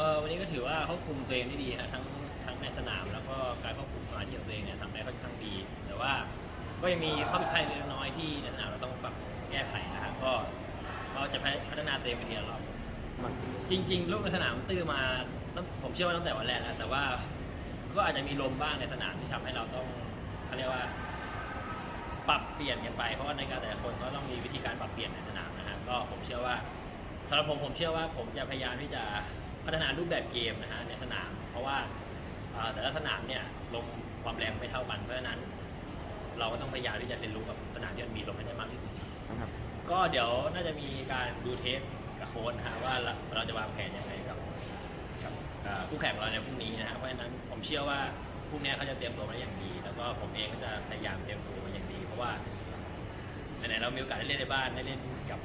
ออวันนี้ก็ถือว่าควบคุมตัวเองได้ดีฮะทั้งทั้งในสนาม แล้วก็การควบคุมสมาธิของตัวเองเนี่ยทำได้ค่อนข้างดี แต่ว่าก็ยังมีข้อผิดพลาดเล็กน้อยที่ในสนามเราต้องปรับแก้ไขนะฮะก็เราจะพัฒนาตัวเองไปทีละรอบจริง ๆ ลูกในสนามตื้อมาผมเชื่อว่าตั้งแต่วันแรกแล้วแต่ว่าก็อาจจะมีลมบ้างในสนามที่ทำให้เราต้องเขาเรียกว่า ปรับเปลี่ยนกันไป เพราะว่าในการแต่ละคนก็ต้องมีวิธีการปรับเปลี่ยนในสนามนะฮะก็ผมเชื่อว่าสำหรับผมผมเชื่อว่าผมจะพยายามที่จะ พัฒนารูปแบบเกมนะฮะในสนาม เพราะว่าเอ่อแต่ละสนามเนี่ยลมความแรงไม่เท่ากันเพราะฉะนั้น เราก็ต้องพยายามที่จะเรียนรู้กับสนามที่มันมีลมให้ได้มากที่สุดนะครับก็เดี๋ยวน่าจะมีการดูเทปกับโค้ชนะฮะว่าเราเราจะวางแผนยังไงกับกับเอ่อคู่แข่งของเราในพรุ่งนี้นะฮะเพราะฉะนั้นผมเชื่อว่าพรุ่งนี้เขาจะเตรียมตัวมาได้อย่างดี แล้วก็ผมเองก็จะพยายามเตรียมตัวมาอย่างดี เพราะว่าไหนๆเรามีโอกาสได้เล่นในบ้านได้เล่นกับ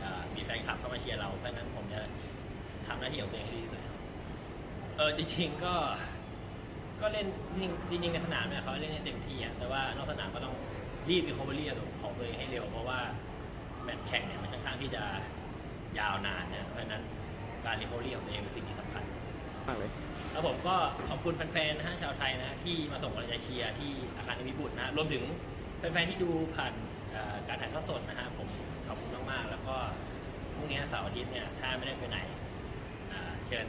เอ่อมีแฟนคลับเข้ามาเชียร์เราเพราะฉะนั้นผมจะทำหน้าที่ของตัวเองให้ดีที่สุดครับ เออจริงๆก็ก็เล่นจริงๆในสนามเนี่ยเขาเล่นให้เต็มที่อะแต่ว่านอกสนามก็ต้องรีบรีคอเวอรี่ของตัวเองให้เร็ว เพราะว่าแมตช์แข่งเนี่ยมันค่อนข้างที่จะยาวนานเนี่ยเพราะฉะนั้นการรีคอเวอรี่ของตัวเองเป็นสิ่งที่สำคัญมากเลยแล้วผมก็ขอบคุณแฟนๆนะฮะชาวไทยนะที่มาส่งกำลังใจเชียร์ที่อาคารนิมิบุตรนะรวมถึงแฟนๆที่ดูผ่านการถ่ายทอดสดนะฮะผมขอบคุณมากๆ แล้วก็พรุ่งนี้เสาร์อาทิตย์เนี่ยถ้าไม่ได้ไปไหนเชิญ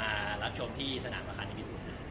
มารับชมที่สนามอาคารนิมิตรนะ